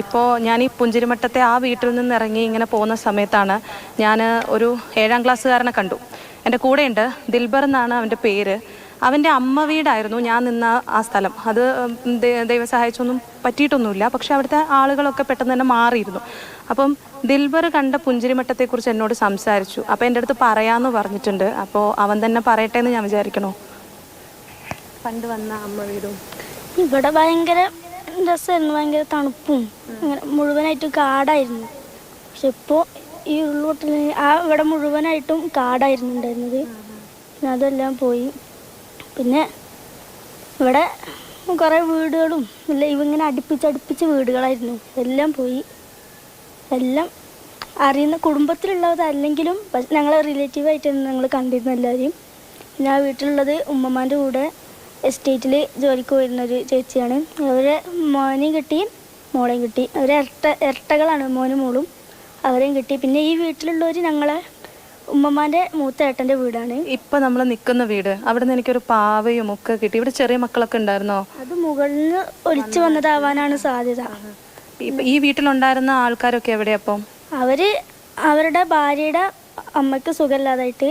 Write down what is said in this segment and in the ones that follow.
ഇപ്പോൾ ഞാൻ ഈ പുഞ്ചിരിമട്ടത്തെ ആ വീട്ടിൽ നിന്ന് ഇറങ്ങി ഇങ്ങനെ പോകുന്ന സമയത്താണ് ഞാൻ ഒരു ഏഴാം ക്ലാസ്സുകാരനെ കണ്ടു. എന്റെ കൂടെയുണ്ട് ദിൽബർ എന്നാണ് അവന്റെ പേര്. അവന്റെ അമ്മ വീടായിരുന്നു ഞാൻ നിന്ന ആ സ്ഥലം. അത് ദൈവം സഹായിച്ചൊന്നും പറ്റിയിട്ടൊന്നുമില്ല. പക്ഷേ അവിടുത്തെ ആളുകളൊക്കെ പെട്ടെന്ന് തന്നെ മാറിയിരുന്നു. അപ്പം ദിൽബർ കണ്ട പുഞ്ചിരിമട്ടത്തെക്കുറിച്ച് എന്നോട് സംസാരിച്ചു. അപ്പോൾ എന്റെ അടുത്ത് പറയാമെന്ന് പറഞ്ഞിട്ടുണ്ട്. അപ്പോൾ അവൻ തന്നെ പറയട്ടെ എന്ന് ഞാൻ വിചാരിക്കണോ. പണ്ട് വന്ന അമ്മ വീടും. ഇവിടെ ഭയങ്കര രസമായിരുന്നു. ഭയങ്കര തണുപ്പും. അങ്ങനെ മുഴുവനായിട്ടും കാടായിരുന്നു. പക്ഷെ ഇപ്പോൾ ഈ ഉള്ളോട്ടിൽ ആ ഇവിടെ മുഴുവനായിട്ടും കാടായിരുന്നു ഉണ്ടായിരുന്നത്. പിന്നെ അതെല്ലാം പോയി. പിന്നെ ഇവിടെ കുറേ വീടുകളും ഇല്ല ഇവങ്ങനെ അടുപ്പിച്ചടുപ്പിച്ച് അടുപ്പിച്ച് വീടുകളായിരുന്നു. എല്ലാം പോയി. എല്ലാം അറിയുന്ന കുടുംബത്തിലുള്ളതല്ലെങ്കിലും ഞങ്ങളെ റിലേറ്റീവായിട്ടാണ് ഞങ്ങൾ കണ്ടിരുന്നു എല്ലാവരെയും. പിന്നെ ആ വീട്ടിലുള്ളത് ഉമ്മമാന്റെ കൂടെ എസ്റ്റേറ്റിൽ ജോലിക്ക് പോയിരുന്ന ഒരു ചേച്ചിയാണ്. അവരെ മോനെയും കിട്ടി മോളെയും കിട്ടി. അവർ ഇരട്ട ഇരട്ടകളാണ് മോനും മോളും അവരെയും കിട്ടി. പിന്നെ ഈ വീട്ടിലുള്ളവർ ഞങ്ങളെ ഉമ്മമാന്റെ മൂത്ത ഏട്ടന്റെ വീടാണ്. ഇപ്പൊ നമ്മൾ നിൽക്കുന്ന വീട്. അവിടെ നിന്ന് എനിക്കൊരു പാവയും ഒക്കെ കിട്ടി. ഇവിടെ ചെറിയ മക്കളൊക്കെ ഉണ്ടായിരുന്നോ? അത് മുകളിൽ നിന്ന് ഒലിച്ചു വന്നതാവാനാണ് സാധ്യത. ഈ വീട്ടിലുണ്ടായിരുന്ന ആൾക്കാരൊക്കെ എവിടെയാ അപ്പം അവർ അവരുടെ ഭാര്യയുടെ അമ്മയ്ക്ക് സുഖമില്ലാതായിട്ട്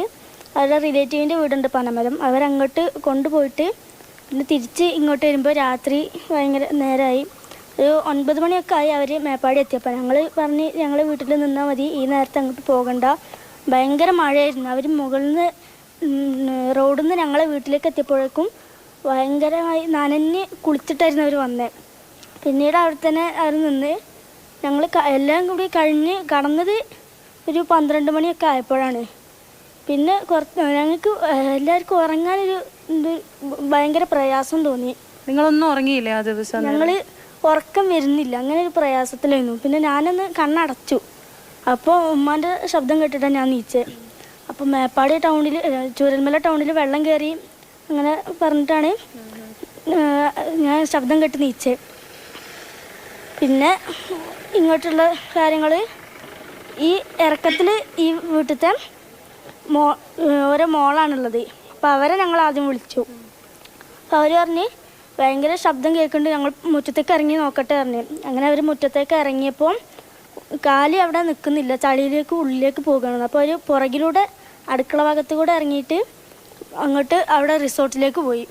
അവരുടെ റിലേറ്റീവിന്റെ വീടുണ്ട് പനമരം. അവരങ്ങോട്ട് കൊണ്ടുപോയിട്ട് പിന്നെ തിരിച്ച് ഇങ്ങോട്ട് വരുമ്പോൾ രാത്രി ഭയങ്കര നേരമായി ഒരു ഒൻപത് മണിയൊക്കെ ആയി അവർ മേപ്പാടി എത്തിയപ്പോൾ ഞങ്ങൾ പറഞ്ഞ് ഞങ്ങൾ വീട്ടിൽ നിന്നാൽ മതി. ഈ നേരത്തെ അങ്ങോട്ട് പോകണ്ട. ഭയങ്കര മഴയായിരുന്നു. അവർ മുകളിൽ നിന്ന് റോഡിൽ നിന്ന് ഞങ്ങളെ വീട്ടിലേക്ക് എത്തിയപ്പോഴേക്കും ഭയങ്കരമായി നനഞ്ഞ് കുളിച്ചിട്ടായിരുന്നു അവർ വന്നത് പിന്നീട് അവിടെ തന്നെ അവർ നിന്ന് ഞങ്ങൾ എല്ലാം കൂടി കഴിഞ്ഞ് കടന്നത് ഒരു പന്ത്രണ്ട് മണിയൊക്കെ ആയപ്പോഴാണ്. പിന്നെ കുറച്ച് ഞങ്ങൾക്ക് എല്ലാവർക്കും ഉറങ്ങാനൊരു ഇത് ഭയങ്കര പ്രയാസം തോന്നി. നിങ്ങളൊന്നും ഉറങ്ങിയില്ലേ ആ ദിവസം ഞങ്ങൾ ഉറക്കം വരുന്നില്ല. അങ്ങനെ ഒരു പ്രയാസത്തിലായിരുന്നു. പിന്നെ ഞാനൊന്ന് കണ്ണടച്ചു. അപ്പോൾ ഉമ്മാന്റെ ശബ്ദം കേട്ടിട്ടാണ് ഞാൻ നീച്ചത് അപ്പോൾ മേപ്പാടി ടൗണിൽ ചൂരൽമല ടൗണിൽ വെള്ളം കയറി അങ്ങനെ പറഞ്ഞിട്ടാണ് ഞാൻ ശബ്ദം കേട്ട് നീച്ചത് പിന്നെ ഇങ്ങോട്ടുള്ള കാര്യങ്ങൾ ഈ ഇറക്കത്തിൽ ഈ വീട്ടിലത്തെ മോ ഒരു ഓരോ മോളാണുള്ളത്. അപ്പോൾ അവരെ ഞങ്ങൾ ആദ്യം വിളിച്ചു. അപ്പോൾ അവർ പറഞ്ഞ് ഭയങ്കര ശബ്ദം കേൾക്കുന്നുണ്ട്. ഞങ്ങൾ മുറ്റത്തേക്ക് ഇറങ്ങി നോക്കട്ടെ പറഞ്ഞു. അങ്ങനെ അവർ മുറ്റത്തേക്ക് ഇറങ്ങിയപ്പോൾ കാലി അവിടെ നിൽക്കുന്നില്ല. ചളിയിലേക്ക് ഉള്ളിലേക്ക് പോകുകയാണ് അപ്പോൾ അവർ പുറകിലൂടെ അടുക്കള ഭാഗത്ത് കൂടെ ഇറങ്ങിയിട്ട് അങ്ങോട്ട് അവിടെ റിസോർട്ടിലേക്ക് പോയി.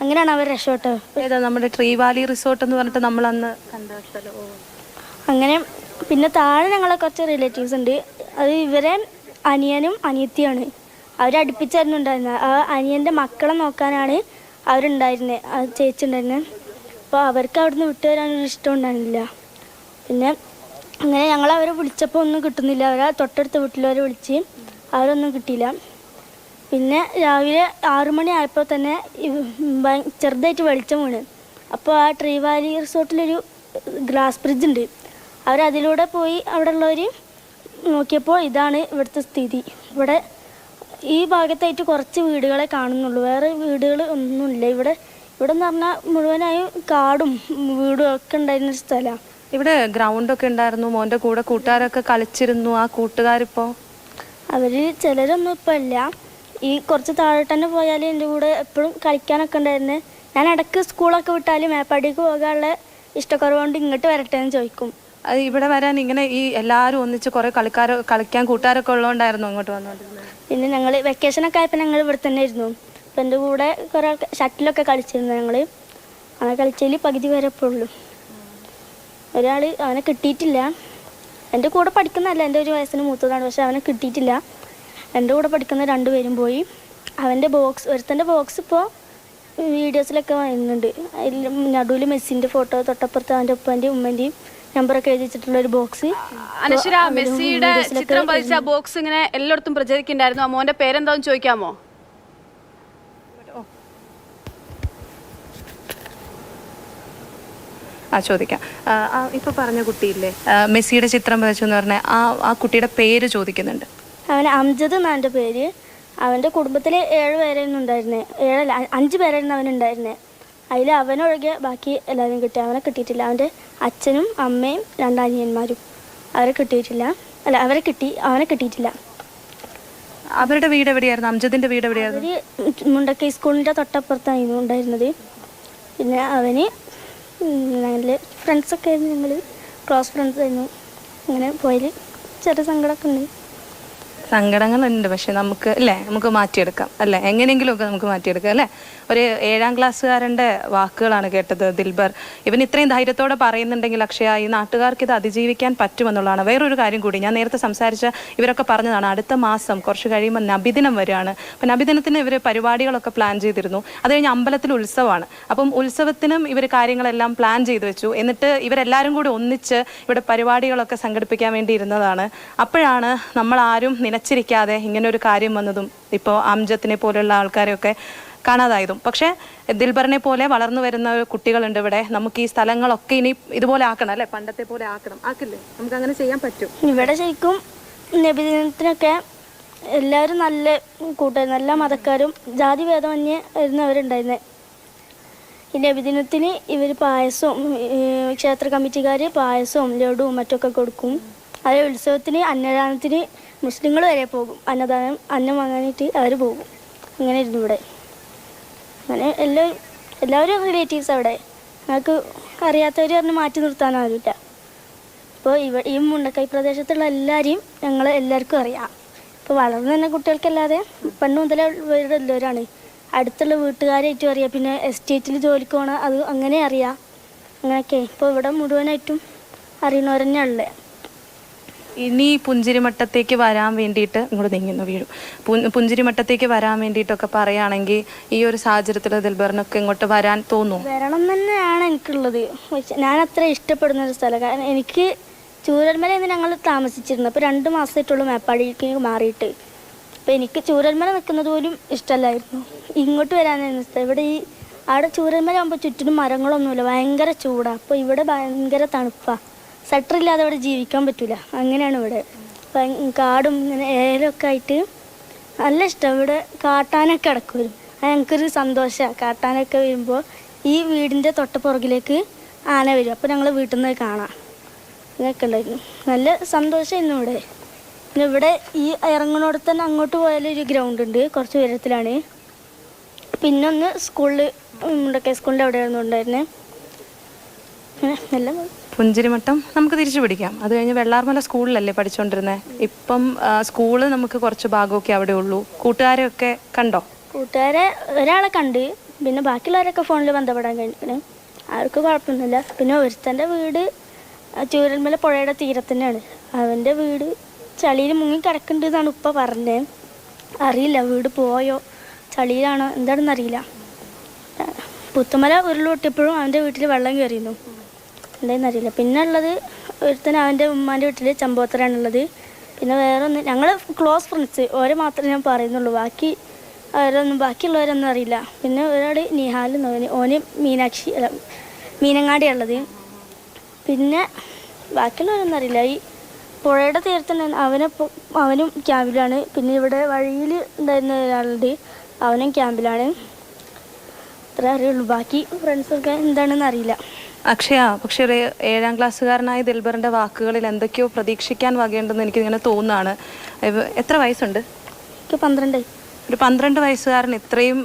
അങ്ങനെയാണ് അവർ രക്ഷപ്പെട്ടത് ഏതാ നമ്മുടെ ട്രീ വാലി റിസോർട്ട് എന്ന് പറഞ്ഞിട്ട് നമ്മൾ അന്ന് കണ്ട സ്ഥലം? അങ്ങനെ പിന്നെ താഴെ ഞങ്ങളെ കുറച്ച് റിലേറ്റീവ്സ് ഉണ്ട്. അത് ഇവരെ അനിയനും അനിയത്തിയാണ് അവരടുപ്പിച്ചായിരുന്നു ഉണ്ടായിരുന്നത് ആ അനിയന്റെ മക്കളെ നോക്കാനാണ് അവരുണ്ടായിരുന്നത് ആ ചേച്ചി ഉണ്ടായിരുന്നത് അപ്പോൾ അവർക്ക് അവിടുന്ന് വിട്ടു വരാനൊരു ഇഷ്ടം ഉണ്ടായിരുന്നില്ല. പിന്നെ അങ്ങനെ ഞങ്ങൾ അവരെ വിളിച്ചപ്പോൾ ഒന്നും കിട്ടുന്നില്ല. അവരെ തൊട്ടടുത്ത വീട്ടിലവരെ വിളിച്ച് അവരൊന്നും കിട്ടിയില്ല. പിന്നെ രാവിലെ ആറു മണി ആയപ്പോൾ തന്നെ ചെറുതായിട്ട് വെളിച്ചം വീണ്. അപ്പോൾ ആ ട്രീ വാലി റിസോർട്ടിലൊരു ഗ്ലാസ് ബ്രിഡ്ജ് ഉണ്ട്. അവരതിലൂടെ പോയി അവിടെ ഉള്ളവർ നോക്കിയപ്പോൾ ഇതാണ് ഇവിടുത്തെ സ്ഥിതി. ഇവിടെ ഈ ഭാഗത്തായിട്ട് കുറച്ച് വീടുകളെ കാണുന്നുള്ളൂ. വേറെ വീടുകൾ ഒന്നുമില്ല. ഇവിടെ ഇവിടെ എന്ന് പറഞ്ഞാൽ മുഴുവനായും കാടും വീടും ഒക്കെ ഉണ്ടായിരുന്ന ഒരു സ്ഥലമാണ് ഇവിടെ ഗ്രൗണ്ട് ഒക്കെ ഉണ്ടായിരുന്നു. മോന്റെ കൂടെ കൂട്ടുകാരൊക്കെ കളിച്ചിരുന്നു. ആ കൂട്ടുകാരിപ്പോ? അവർ ചിലരൊന്നും ഇപ്പം ഇല്ല. ഈ കുറച്ച് താഴോട്ട് തന്നെ പോയാൽ എന്റെ കൂടെ എപ്പോഴും കളിക്കാനൊക്കെ ഉണ്ടായിരുന്നു. ഞാൻ ഇടയ്ക്ക് സ്കൂളൊക്കെ വിട്ടാൽ മേപ്പാടിക്ക് പോകാനുള്ള ഇഷ്ടക്കുറവുകൊണ്ട് ഇങ്ങോട്ട് വരട്ടെ എന്ന് ചോദിക്കും. ഇവിടെ വരാൻ ഇങ്ങനെ ഈ എല്ലാവരും ഒന്നിച്ച് കുറെ കളിക്കാരോ കളിക്കാൻ കൂട്ടുകാരൊക്കെ ഉള്ളതുകൊണ്ടായിരുന്നു അങ്ങോട്ട് വന്നോണ്ടിരുന്നത് പിന്നെ ഞങ്ങൾ വെക്കേഷനൊക്കെ ആയപ്പോൾ ഞങ്ങൾ ഇവിടെ തന്നെ ആയിരുന്നു അപ്പം എന്റെ കൂടെ കുറേ ഷട്ടിലൊക്കെ കളിച്ചിരുന്നു ഞങ്ങൾ അങ്ങനെ കളിച്ചതിൽ പകുതി വരെ ഇപ്പോൾ ഉള്ളൂ. ഒരാൾ അവനെ കിട്ടിയിട്ടില്ല. എന്റെ കൂടെ പഠിക്കുന്നതല്ല എന്റെ ഒരു വയസ്സിന് മൂത്തതാണ് പക്ഷെ അവനെ കിട്ടിയിട്ടില്ല. എന്റെ കൂടെ പഠിക്കുന്ന രണ്ടുപേരും പോയി. അവന്റെ ബോക്സ് ഒരുത്തന്റെ ബോക്സ് ഇപ്പോൾ വീഡിയോസിലൊക്കെ വരുന്നുണ്ട് അതിൽ നടുവിൽ മെസ്സിന്റെ ഫോട്ടോ തൊട്ടപ്പുറത്ത് അവന്റെ ഉപ്പന്റെയും ഉമ്മന്റെയും നമ്പറൊക്കെ എഴുതി വെച്ചിട്ടുള്ള ഒരു ബോക്സ് അനശ്വര മെസ്സിയുടെ ചിത്രം പതിച്ച ആ ബോക്സ് ഇങ്ങനെ എല്ലായിടത്തും പ്രചരിക്കുന്നുണ്ടായിരുന്നു. ആ മോന്റെ പേരെന്താന്ന് ചോദിക്കാമോ? ആ ചോദിക്കാം. ഇപ്പൊ പറഞ്ഞ കുട്ടിയില്ലേ? മെസ്സിയുടെ ചിത്രം വരച്ചു എന്ന് പറഞ്ഞ ആ ആ കുട്ടിയുടെ പേര് ചോദിക്കുന്നുണ്ട്. അവന് അംജദ് എന്നാണ് എന്റെ പേര്. അവന്റെ കുടുംബത്തിൽ ഏഴ് പേരായിരുന്നു ഉണ്ടായിരുന്നേ. ഏഴല്ല അഞ്ച് പേരായിരുന്നു അവനുണ്ടായിരുന്നത് അതിൽ അവനൊഴികെ ബാക്കി എല്ലാവരും കിട്ടി. അവനെ കിട്ടിയിട്ടില്ല. അവന്റെ അച്ഛനും അമ്മയും രണ്ടനിയന്മാരും അവരെ കിട്ടിയിട്ടില്ല. അല്ല അവരെ കിട്ടി അവനെ കിട്ടിയിട്ടില്ല. അവരുടെ വീട് എവിടെയായിരുന്നു? അംജദിന്റെ വീട് എവിടെയായിരുന്നു? അവർ മുണ്ടക്കൈ സ്കൂളിന്റെ തൊട്ടപ്പുറത്തായിരുന്നു ഉണ്ടായിരുന്നത്. പിന്നെ അവന് ഞങ്ങൾ ഫ്രണ്ട്സൊക്കെ ആയിരുന്നു ഞങ്ങൾ ക്ലോസ് ഫ്രണ്ട്സ് ആയിരുന്നു. അങ്ങനെ പോയതിൽ ചെറിയ സങ്കടമൊക്കെ ഉണ്ട്. സങ്കടങ്ങളുണ്ട്. പക്ഷെ നമുക്ക് അല്ലേ? നമുക്ക് മാറ്റിയെടുക്കാം അല്ലേ? എങ്ങനെയെങ്കിലുമൊക്കെ നമുക്ക് മാറ്റിയെടുക്കാം അല്ലേ? ഒരു ഏഴാം ക്ലാസ്സുകാരന്റെ വാക്കുകളാണ് കേട്ടത് ദിൽബർ. ഇവൻ ഇത്രയും ധൈര്യത്തോടെ പറയുന്നുണ്ടെങ്കിൽ അക്ഷയ ഈ നാട്ടുകാർക്ക് ഇത് അതിജീവിക്കാൻ പറ്റുമെന്നുള്ളതാണ്. വേറൊരു കാര്യം കൂടി ഞാൻ നേരത്തെ സംസാരിച്ച ഇവരൊക്കെ പറഞ്ഞതാണ് അടുത്ത മാസം കുറച്ച് കഴിയുമ്പോൾ നബിദിനം വരികയാണ്. അപ്പം നബിദിനത്തിന് ഇവർ പരിപാടികളൊക്കെ പ്ലാൻ ചെയ്തിരുന്നു. അത് കഴിഞ്ഞ് അമ്പലത്തിൽ ഉത്സവമാണ്. അപ്പം ഉത്സവത്തിനും ഇവർ കാര്യങ്ങളെല്ലാം പ്ലാൻ ചെയ്തു വെച്ചു. എന്നിട്ട് ഇവരെല്ലാവരും കൂടി ഒന്നിച്ച് ഇവിടെ പരിപാടികളൊക്കെ സംഘടിപ്പിക്കാൻ വേണ്ടി ഇരുന്നതാണ് അപ്പോഴാണ് നമ്മൾ ആരും നനച്ചിരിക്കാതെ ഇങ്ങനെ ഒരു കാര്യം വന്നതും ഇപ്പോൾ അംജത്തിനെ പോലെയുള്ള ആൾക്കാരെയൊക്കെ കാണാതായതും. പക്ഷേ ദിൽബറിനെ പോലെ വളർന്നു വരുന്ന കുട്ടികളുണ്ട് ഇവിടെ. നമുക്ക് ഈ സ്ഥലങ്ങളൊക്കെ ഇനി ഇതുപോലെ ആക്കണം അല്ലേ? പണ്ടത്തെ പോലെ ആക്കണം. ആക്കില്ലേ? നമുക്ക് അങ്ങനെ ചെയ്യാൻ പറ്റും. ഇവിടെ ശരിക്കും നബിദിനത്തിനൊക്കെ എല്ലാവരും നല്ല കൂട്ടായിരുന്നു നല്ല മതക്കാരും ജാതി ഭേദമന്യേ ആയിരുന്നവരുണ്ടായിരുന്നത് ഈ നബിദിനത്തിന് ഇവർ പായസവും ക്ഷേത്ര കമ്മിറ്റിക്കാർ പായസവും ലഡുവും മറ്റൊക്കെ കൊടുക്കും. അതേ ഉത്സവത്തിന് അന്നദാനത്തിന് മുസ്ലിങ്ങൾ വരെ പോകും. അന്നദാനം അന്നം വാങ്ങാനായിട്ട് അവർ പോകും. അങ്ങനെ ഇരുന്നു ഇവിടെ. അങ്ങനെ എല്ലാവരും എല്ലാവരും റിലേറ്റീവ്സ് അവിടെ. ഞങ്ങൾക്ക് അറിയാത്തവർ പറഞ്ഞ് മാറ്റി നിർത്താനാവില്ല ഇപ്പോൾ ഇവ ഈ മുണ്ടക്കൈ പ്രദേശത്തുള്ള എല്ലാവരെയും ഞങ്ങൾ എല്ലാവർക്കും അറിയാം. ഇപ്പോൾ വളർന്നു തന്നെ കുട്ടികൾക്കല്ലാതെ പണ്ട് മുതലേ ഇവരുടെ എല്ലാവരാണ് അടുത്തുള്ള വീട്ടുകാരായിട്ടും അറിയാം. പിന്നെ എസ്റ്റേറ്റിൽ ജോലിക്ക് പോകണം അത് അങ്ങനെ അറിയാം. അങ്ങനെയൊക്കെ. ഇപ്പോൾ ഇവിടെ മുഴുവനായിട്ടും അറിയണവർ തന്നെ ഉള്ളത് ഇനി പുഞ്ചിരിമട്ടത്തേക്ക് വരാൻ വേണ്ടിയിട്ട് ഇങ്ങോട്ട് നീങ്ങുന്നു വീഴും പുഞ്ചിരിമട്ടത്തേക്ക് വരാൻ വേണ്ടിയിട്ടൊക്കെ പറയുകയാണെങ്കിൽ ഈ ഒരു സാഹചര്യത്തിൽ ദിൽബറിനൊക്കെ ഇങ്ങോട്ട് വരാൻ തോന്നുന്നു വരണം തന്നെയാണ് എനിക്കുള്ളത്. ഞാൻ അത്ര ഇഷ്ടപ്പെടുന്ന ഒരു സ്ഥലം. കാരണം എനിക്ക് ചൂരൽമലയിൽ ഞങ്ങൾ താമസിച്ചിരുന്നു. അപ്പോൾ രണ്ട് മാസമായിട്ടുള്ളൂ മേപ്പാടിക്ക് മാറിയിട്ട്. അപ്പോൾ എനിക്ക് ചൂരൽമല നിൽക്കുന്നത് പോലും ഇഷ്ടമല്ലായിരുന്നു. ഇങ്ങോട്ട് വരാനായിരുന്നു സ്ഥലം ഇവിടെ ഈ അവിടെ ചൂരൽമല ആകുമ്പോൾ ചുറ്റിനും മരങ്ങളൊന്നുമില്ല. ഭയങ്കര ചൂടാണ്. അപ്പോൾ ഇവിടെ ഭയങ്കര തണുപ്പാണ്. ഇല്ലാതെ ഇവിടെ ജീവിക്കാൻ പറ്റില്ല അങ്ങനെയാണ് ഇവിടെ. കാടും ഇങ്ങനെ ഏലൊക്കെ ആയിട്ട് നല്ല ഇഷ്ടം. ഇവിടെ കാട്ടാനൊക്കെ കിടക്കും വരും അത് ഞങ്ങൾക്കൊരു സന്തോഷമാണ്. കാട്ടാനൊക്കെ വരുമ്പോൾ ഈ വീടിന്റെ തൊട്ട പുറകിലേക്ക് ആന വരും. അപ്പോൾ ഞങ്ങൾ വീട്ടിൽ നിന്ന് കാണാം. അങ്ങനെയൊക്കെ ഉണ്ടായിരുന്നു നല്ല സന്തോഷമായിരുന്നു ഇവിടെ. പിന്നെ ഇവിടെ ഈ ഇറങ്ങണോട് തന്നെ അങ്ങോട്ട് പോയാലൊരു ഗ്രൗണ്ട് ഉണ്ട്. കുറച്ച് ഉയരത്തിലാണ്. പിന്നെ ഒന്ന് സ്കൂളിൽ മുണ്ടക്കൈ സ്കൂളിന്റെ അവിടെയായിരുന്നു ഉണ്ടായിരുന്നത് അങ്ങനെ പോയി. പുഞ്ചിരിമട്ടം നമുക്ക് തിരിച്ചു പിടിക്കാം. അത് കഴിഞ്ഞ് വെള്ളാർമല സ്കൂളിലല്ലേ പഠിച്ചുകൊണ്ടിരുന്നത് ഇപ്പം സ്കൂൾ നമുക്ക് കുറച്ച് ഭാഗമൊക്കെ അവിടെ ഉള്ളൂ. കൂട്ടുകാരെയൊക്കെ കണ്ടോ? കൂട്ടുകാരെ ഒരാളെ കണ്ട്. പിന്നെ ബാക്കിയുള്ളവരൊക്കെ ഫോണിൽ ബന്ധപ്പെടാൻ കഴിഞ്ഞു ആർക്കും കുഴപ്പമൊന്നുമില്ല. പിന്നെ ഒരുത്തന്റെ വീട് ചൂരന്മല പുഴയുടെ തീരത്തന്നെയാണ് അവന്റെ വീട് ചളിയിൽ മുങ്ങി കിടക്കുന്നുണ്ട് എന്നാണ് ഉപ്പ പറഞ്ഞത് അറിയില്ല വീട് പോയോ? ചളിയിലാണോ? എന്താണെന്ന് അറിയില്ല പുത്തുമല ഉരുളൊട്ടിയപ്പോഴും അവന്റെ വീട്ടിൽ വെള്ളം കയറിയിരുന്നു. എന്താണെന്ന് അറിയില്ല പിന്നെ ഉള്ളത് ഒരുത്തൻ അവന്റെ ഉമ്മാന്റെ വീട്ടിൽ ചമ്പോത്തരാണുള്ളത്. പിന്നെ വേറെ ഒന്ന് ഞങ്ങൾ ക്ലോസ് ഫ്രണ്ട്സ് ഓരെ മാത്രമേ ഞാൻ പറയുന്നുള്ളൂ. ബാക്കി അവരൊന്നും ബാക്കിയുള്ളവരൊന്നും അറിയില്ല. പിന്നെ ഒരാട് നിഹാൽ എന്ന് ഓന് മീനാക്ഷി അല്ല മീനങ്ങാടിയുള്ളത് പിന്നെ ബാക്കിയുള്ളവരൊന്നും അറിയില്ല. ഈ പുഴയുടെ തീരത്തന്നെ അവനെ അവനും ക്യാമ്പിലാണ്. പിന്നെ ഇവിടെ വഴിയിൽ ഉണ്ടായിരുന്ന ഒരാളുണ്ട്. അവനും ക്യാമ്പിലാണ്. അത്ര അറിയുള്ളൂ. ബാക്കി ഫ്രണ്ട്സൊക്കെ എന്താണെന്ന് അറിയില്ല. അക്ഷയ പക്ഷേ ഒരു ഏഴാം ക്ലാസ്സുകാരനായ ദിൽബറിന്റെ വാക്കുകളിൽ എന്തൊക്കെയോ പ്രതീക്ഷിക്കാൻ വകയുണ്ടെന്ന് എനിക്ക് ഇങ്ങനെ തോന്നുകയാണ് എത്ര വയസ്സുണ്ട്? എനിക്ക് പന്ത്രണ്ട്. ഒരു പന്ത്രണ്ട് വയസ്സുകാരൻ ഇത്രയും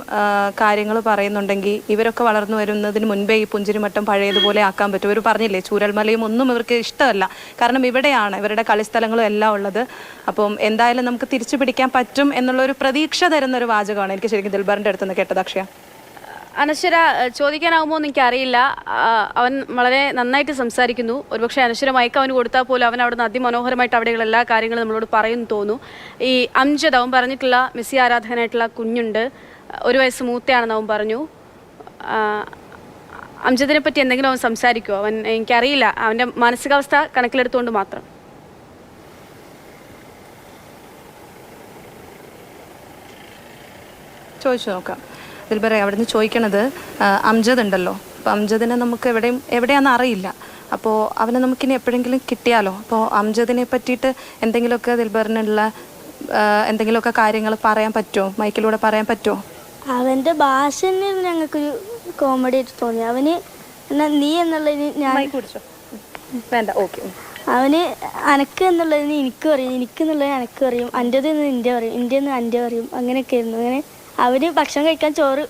കാര്യങ്ങൾ പറയുന്നുണ്ടെങ്കിൽ ഇവരൊക്കെ വളർന്നു വരുന്നതിന് മുൻപേ ഈ പുഞ്ചിരിമട്ടം പഴയതുപോലെ ആക്കാൻ പറ്റും. ഇവർ പറഞ്ഞില്ലേ ചൂരൽമലയും ഒന്നും ഇവർക്ക് ഇഷ്ടമല്ല. കാരണം ഇവിടെയാണ് ഇവരുടെ കളിസ്ഥലങ്ങളും എല്ലാം ഉള്ളത്. അപ്പം എന്തായാലും നമുക്ക് തിരിച്ചു പിടിക്കാൻ പറ്റും എന്നുള്ള ഒരു പ്രതീക്ഷ തരുന്ന ഒരു വാചകമാണ് എനിക്ക് ശരിക്കും ദിൽബറിന്റെ അടുത്തുനിന്ന് കേട്ടത് അക്ഷയ. അനശ്വര ചോദിക്കാനാവുമോ എന്ന് എനിക്കറിയില്ല. അവൻ വളരെ നന്നായിട്ട് സംസാരിക്കുന്നു. ഒരുപക്ഷെ അനശ്വര മയക്കം അവന് കൊടുത്താൽ പോലും അവൻ അവിടെ നിന്ന് അതിമനോഹരമായിട്ട് അവിടെയുള്ള എല്ലാ കാര്യങ്ങളും നമ്മളോട് പറയുന്നു തോന്നുന്നു. ഈ അംജദ് അവൻ പറഞ്ഞിട്ടുള്ള മെസ്സി ആരാധകനായിട്ടുള്ള കുഞ്ഞുണ്ട്. ഒരു വയസ്സ് മൂത്തയാണെന്ന് അവൻ പറഞ്ഞു. അംജദിനെ പറ്റി എന്തെങ്കിലും അവൻ സംസാരിക്കുമോ അവൻ എനിക്കറിയില്ല. അവന്റെ മാനസികാവസ്ഥ കണക്കിലെടുത്തുകൊണ്ട് മാത്രം. ചോദിച്ചു നോക്കാം. ദിൽബറെ അവിടെ നിന്ന് ചോദിക്കണത് അംജദ് ഉണ്ടല്ലോ. അപ്പോൾ അംജദിനെ നമുക്ക് എവിടെയും എവിടെയാണെന്ന് അറിയില്ല. അപ്പോൾ അവനെ നമുക്കിനി എപ്പോഴെങ്കിലും കിട്ടിയാലോ? അപ്പോൾ അംജദിനെ പറ്റിയിട്ട് എന്തെങ്കിലുമൊക്കെ ദിൽബറിനുള്ള എന്തെങ്കിലുമൊക്കെ കാര്യങ്ങൾ പറയാൻ പറ്റുമോ? മൈക്കിലൂടെ പറയാൻ പറ്റുമോ? അവന്റെ ഭാഷ തന്നെ ഞങ്ങൾക്കൊരു കോമഡി ആയിട്ട് തോന്നി. അവന് എന്നാ നീ എന്നുള്ളതിന് ഞാൻ വേണ്ട ഓക്കെ അവന് അനക്ക് എന്നുള്ളതിന് എനിക്കും അറിയും. എനിക്ക് അനക്കും അറിയും. അന്റെത് എന്ന് നിന്റെ അറിയും. എന്റെ എന്ന് അന്റെ അറിയും. അങ്ങനെയൊക്കെ ആയിരുന്നു. അങ്ങനെ അവന് ഭക്ഷണം കഴിക്കാൻ ചോറ്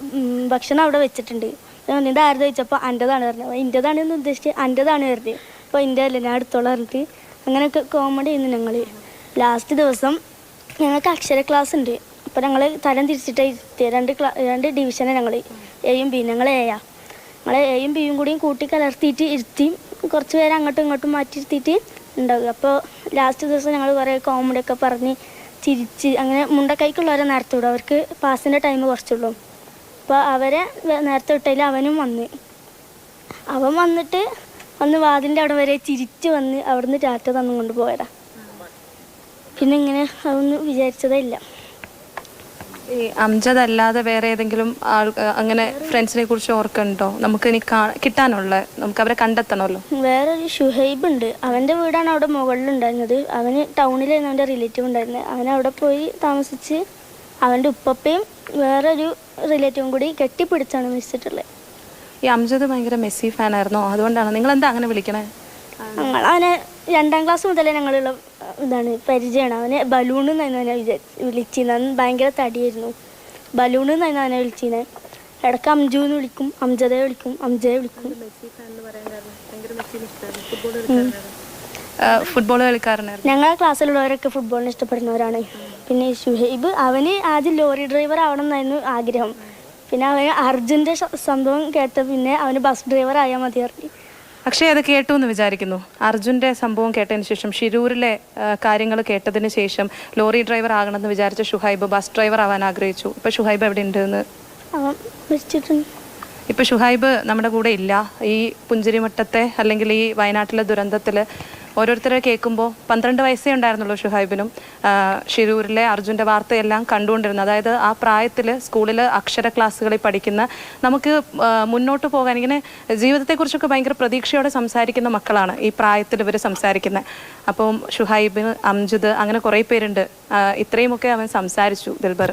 ഭക്ഷണം അവിടെ വെച്ചിട്ടുണ്ട്. പറഞ്ഞത് ആരുടെ ചോദിച്ചപ്പോൾ അന്റെതാണ് പറഞ്ഞത്. അപ്പോൾ എന്റെതാണെന്ന് ഉദ്ദേശിച്ച് അന്റെതാണ് പറഞ്ഞത്. അപ്പോൾ എന്റെ അല്ല ഞാൻ അടുത്തോളം പറഞ്ഞിട്ട് അങ്ങനെയൊക്കെ കോമഡി ചെയ്യുന്നു ഞങ്ങൾ ലാസ്റ്റ് ദിവസം ഞങ്ങൾക്ക് അക്ഷര ക്ലാസ് ഉണ്ട്. അപ്പോൾ ഞങ്ങൾ തരം തിരിച്ചിട്ട് രണ്ട് ക്ലാ രണ്ട് ഡിവിഷനാണ് ഞങ്ങൾ എയും ബി ഞങ്ങൾ എയാ ഞങ്ങൾ എയും ബിയും കൂടിയും കൂട്ടി കലർത്തിയിട്ട് ഇരുത്തി കുറച്ച് പേരെ അങ്ങോട്ടും ഇങ്ങോട്ടും മാറ്റി ഇരുത്തിയിട്ട് ഉണ്ടാവുക. അപ്പോൾ ലാസ്റ്റ് ദിവസം ഞങ്ങൾ കുറേ കോമഡി ഒക്കെ പറഞ്ഞ് ചിരിച്ച് അങ്ങനെ മുണ്ടക്കൈക്കുള്ളവരെ നേരത്തെ വിടും. അവർക്ക് പാസിന്റെ ടൈം കുറച്ചുള്ളൂ. അപ്പോൾ അവരെ നേരത്തെ വിട്ടതിൽ അവനും വന്ന്. അവൻ വന്നിട്ട് വന്ന് വാതിന്റെ അവിടെ വരെ ചിരിച്ച് വന്ന് അവിടുന്ന് ടാറ്റ തന്നും കൊണ്ട് പോയതാ പിന്നെ ഇങ്ങനെ അതൊന്നും വിചാരിച്ചതേ ഇല്ല. ഈ അംജദ് അല്ലാതെ വേറെ ഏതെങ്കിലും ആൾ അങ്ങനെ ഫ്രണ്ട്സിനെ കുറിച്ച് ഓർക്കുന്നുണ്ടോ നമുക്ക് ഇനി കിട്ടാനുള്ള നമുക്ക് അവരെ കണ്ടെത്തണമല്ലോ. ഒരു ഷുഹൈബ് ഉണ്ട് അവന്റെ വീടാണ് അവിടെ മുകളിൽ ഉണ്ടായിരുന്നത് അവന് ടൗണിലായിരുന്നു അവന്റെ റിലേറ്റീവ് ഉണ്ടായിരുന്നത് അവൻ അവിടെ പോയി താമസിച്ച് അവന്റെ ഉപ്പപ്പയും വേറൊരു റിലേറ്റീവും കൂടി കെട്ടിപ്പിടിച്ചാണ് മരിച്ചിട്ടുള്ളത് ഈ അംജദ് ഭയങ്കര മെസ്സി ഫാൻ ആയിരുന്നോ അതുകൊണ്ടാണ്. നിങ്ങൾ എന്താ അങ്ങനെ വിളിക്കണേ? ഞങ്ങൾ അവനെ രണ്ടാം ക്ലാസ് മുതലേ ഞങ്ങളുള്ള ഇതാണ് പരിചയമാണ്. അവനെ ബലൂൺ എന്നായിരുന്നു അവനെ വിചാരിച്ച് വിളിച്ചിരുന്നത്. അവൻ ഭയങ്കര തടിയായിരുന്നു. ബലൂൺ എന്നായിരുന്നു അവനെ വിളിച്ചിരുന്നത് ഇടയ്ക്ക് അംജു എന്ന് വിളിക്കും അംജദയെ വിളിക്കും അംജയെ വിളിക്കും. ഫുട്ബോൾ കളിക്കാരനായിരുന്നു. ഞങ്ങളെ ക്ലാസ്സിലുള്ളവരൊക്കെ ഫുട്ബോളിനെ ഇഷ്ടപ്പെടുന്നവരാണ്. പിന്നെ ഷുഹൈബ് അവന് ആദ്യം ലോറി ഡ്രൈവർ ആവണം എന്നായിരുന്നു ആഗ്രഹം. പിന്നെ അവന് അർജുന്റെ സംഭവം കേട്ട പിന്നെ അവന് ബസ് ഡ്രൈവർ ആയാൽ മതി പറഞ്ഞു. പക്ഷേ അത് കേട്ടു എന്ന് വിചാരിക്കുന്നു. അർജുന്റെ സംഭവം കേട്ടതിന് ശേഷം ഷിരൂരിലെ കാര്യങ്ങൾ കേട്ടതിന് ശേഷം ലോറി ഡ്രൈവർ ആകണമെന്ന് വിചാരിച്ച ഷുഹൈബ് ബസ് ഡ്രൈവർ ആവാൻ ആഗ്രഹിച്ചു. ഇപ്പൊ ഷുഹൈബ് എവിടെ ഉണ്ട് എന്ന് ഇപ്പൊ ഷുഹൈബ് നമ്മുടെ കൂടെ ഇല്ല. ഈ പുഞ്ചിരിമട്ടത്തെ അല്ലെങ്കിൽ ഈ വയനാട്ടിലെ ദുരന്തത്തിൽ ഓരോരുത്തരെ കേൾക്കുമ്പോൾ പന്ത്രണ്ട് വയസ്സേ ഉണ്ടായിരുന്നുള്ളൂ ഷുഹൈബിനും. ഷിരൂരിലെ അർജുന്റെ വാർത്തയെല്ലാം കണ്ടുകൊണ്ടിരുന്നത് അതായത് ആ പ്രായത്തിൽ സ്കൂളിൽ അക്ഷര ക്ലാസ്സുകളിൽ പഠിക്കുന്ന നമുക്ക് മുന്നോട്ട് പോകാൻ ഇങ്ങനെ ജീവിതത്തെക്കുറിച്ചൊക്കെ ഭയങ്കര പ്രതീക്ഷയോടെ സംസാരിക്കുന്ന മക്കളാണ് ഈ പ്രായത്തിൽ ഇവർ സംസാരിക്കുന്നത് അപ്പം ഷുഹൈബിന് അംജിദ് അങ്ങനെ കുറേ പേരുണ്ട്. ഇത്രയുമൊക്കെ അവൻ സംസാരിച്ചു ദിൽബർ.